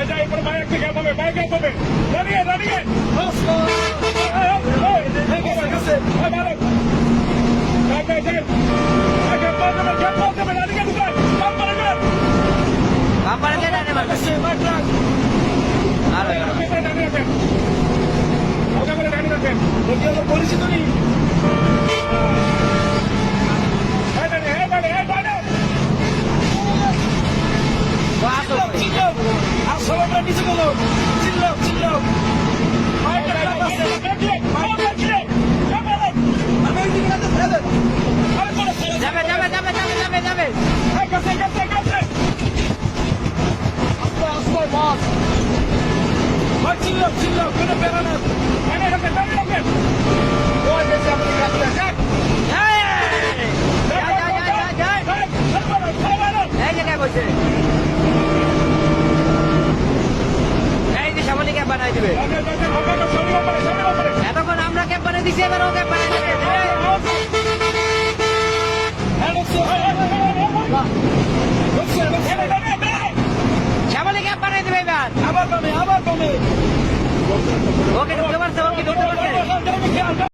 రాజా ఇప్పుడు మా ఎక్కడికి వెళ్ళమే పైకి వెళ్ళమే రనిగే రనిగే కంపల్గా যাই, বানাই দিবে। এতক্ষণ আমরা ক্যাম্প বানাই দিচ্ছি এবার ও ক্যাম্প বানাই দিবে। এই, ক্যাম্প বানাই দিবে এবার। আবার কমে আবার কমে। ওকে